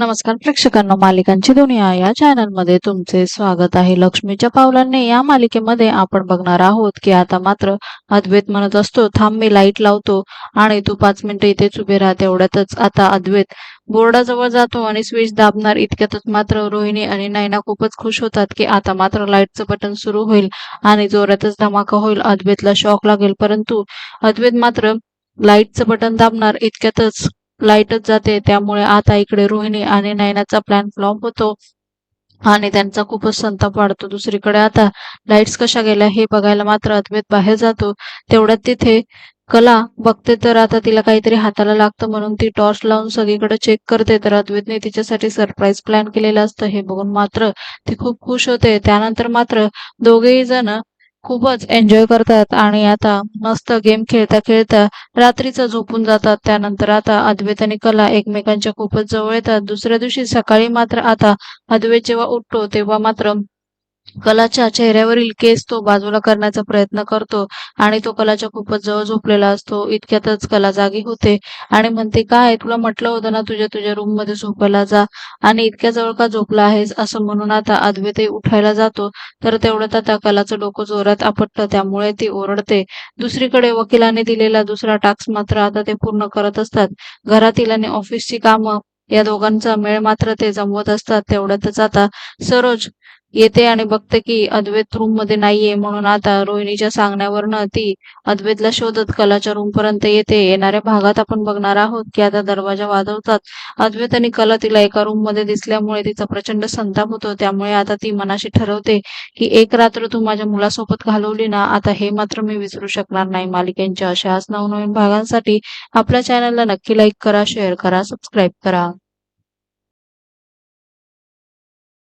नमस्कार प्रेक्षकांना मालिकांची दुनिया या चॅनलमध्ये तुमचे स्वागत आहे. लक्ष्मीच्या पावलांनी या मालिकेमध्ये आपण बघणार आहोत की आता मात्र अद्वैत म्हणत असतो थांब मी लाइट लावतो आणि तू पाच मिनिटं इथेच उभे राहते एवढ्यातच आता अद्वैत बोर्डाजवळ जातो आणि स्विच दाबणार. इतक्यातच मात्र रोहिणी आणि नैना खूपच खुश होतात की आता मात्र लाईटचं बटन सुरू होईल आणि जोरातच धमाका होईल. अद्वैतला शॉक लागेल परंतु अद्वैत मात्र लाईटचं बटन दाबणार. इतक्यातच लाईटच जाते. त्यामुळे आता इकडे रोहिणी आणि नयनाचा प्लॅन फ्लॉप होतो. आणि त्यांचा खूपच संताप वाढतो दुसरीकडे. आता लाईट्स कशा गेल्या हे बघायला मात्र अद्वैत बाहेर जातो. तेवढ्यात तिथे कला बघते तर आता तिला काहीतरी हाताला लागतं म्हणून ती टॉर्च लावून सगळीकडे चेक करते. तर अद्वैतने तिच्यासाठी सरप्राईज प्लॅन केलेलं असतं. हे बघून मात्र ती खूप खुश होते. त्यानंतर मात्र दोघेही जण खूपच एन्जॉय करतात आणि आता मस्त गेम खेळता खेळता रात्रीचा झोपून जातात. त्यानंतर आता अद्वैत आणि कला एकमेकांच्या खूपच जवळ येतात. दुसऱ्या दिवशी सकाळी मात्र आता अद्वैत जेव्हा उठतो तेव्हा मात्र कलाच्या चेहऱ्यावरील केस तो बाजूला करण्याचा प्रयत्न करतो आणि तो कलाच्या खूपच जवळ झोपलेला असतो. इतक्यातच कला जागी होते आणि म्हणते काय? तुला म्हटलं होतं ना तुझ्या तुझ्या रूममध्ये झोपायला जा आणि इतक्या जवळ का झोपला आहेस? असं म्हणून आता अद्वैतही उठायला जातो. तर तेवढ्यात आता कलाचं डोकं जोरात आपटतं त्यामुळे ती ओरडते. दुसरीकडे वकिलाने दिलेला दुसरा टास्क मात्र आता ते पूर्ण करत असतात. घरातील आणि ऑफिसची कामं या दोघांचा मेळ मात्र ते जमवत असतात. तेवढ्यातच आता सरोज येते आणि बघते की अद्वैत रूममध्ये नाहीये म्हणून आता रोहिणीच्या सांगण्यावरनं ती अद्वैतला शोधत कलाच्या रूम पर्यंत येते. येणाऱ्या भागात आपण बघणार आहोत की आता दरवाजा वाजवतात. अद्वैत आणि कला तिला एका रूममध्ये दिसल्यामुळे तिचा प्रचंड संताप होतो. त्यामुळे आता ती मनाशी ठरवते की एक रात्र तू माझ्या मुलासोबत घालवली ना आता हे मात्र मी विसरू शकणार नाही. मालिकेंच्या अशाच नवनवीन भागांसाठी आपल्या चॅनलला नक्की लाईक करा शेअर करा सबस्क्राईब करा.